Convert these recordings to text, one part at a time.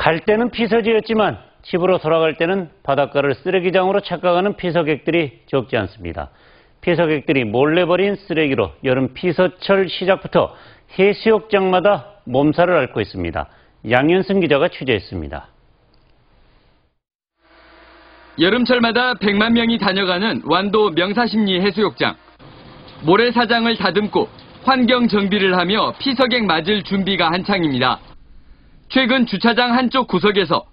갈 때는 피서지였지만 집으로 돌아갈 때는 바닷가를 쓰레기장으로 착각하는 피서객들이 적지 않습니다. 피서객들이 몰래 버린 쓰레기로 여름 피서철 시작부터 해수욕장마다 몸살을 앓고 있습니다. 양현승 기자가 취재했습니다. 여름철마다 100만 명이 다녀가는 완도 명사심리 해수욕장. 모래사장을 다듬고 환경 정비를 하며 피서객 맞을 준비가 한창입니다. 최근 주차장 한쪽 구석에서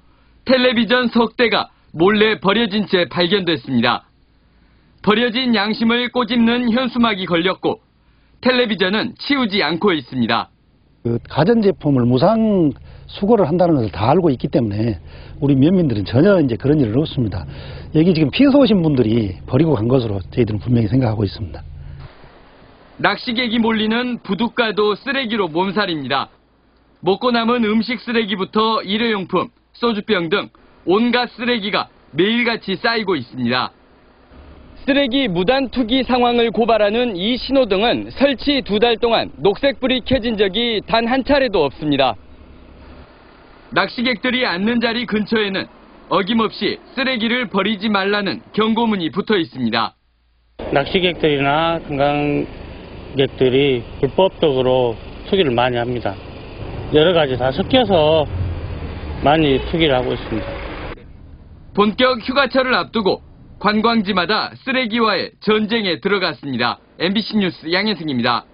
텔레비전 석 대가 몰래 버려진 채 발견됐습니다. 버려진 양심을 꼬집는 현수막이 걸렸고 텔레비전은 치우지 않고 있습니다. 그 가전제품을 무상 수거를 한다는 것을 다 알고 있기 때문에 우리 면민들은 전혀 이제 그런 일은 없습니다. 여기 지금 피서 오신 분들이 버리고 간 것으로 저희들은 분명히 생각하고 있습니다. 낚시객이 몰리는 부둣가도 쓰레기로 몸살입니다. 먹고 남은 음식 쓰레기부터 일회용품, 소주병 등 온갖 쓰레기가 매일같이 쌓이고 있습니다. 쓰레기 무단 투기 상황을 고발하는 이 신호등은 설치 두 달 동안 녹색불이 켜진 적이 단 한 차례도 없습니다. 낚시객들이 앉는 자리 근처에는 어김없이 쓰레기를 버리지 말라는 경고문이 붙어 있습니다. 낚시객들이나 관광객들이 불법적으로 투기를 많이 합니다. 여러 가지 다 섞여서 많이 투기를 하고 있습니다. 본격 휴가철을 앞두고 관광지마다 쓰레기와의 전쟁에 들어갔습니다. MBC 뉴스 양현승입니다.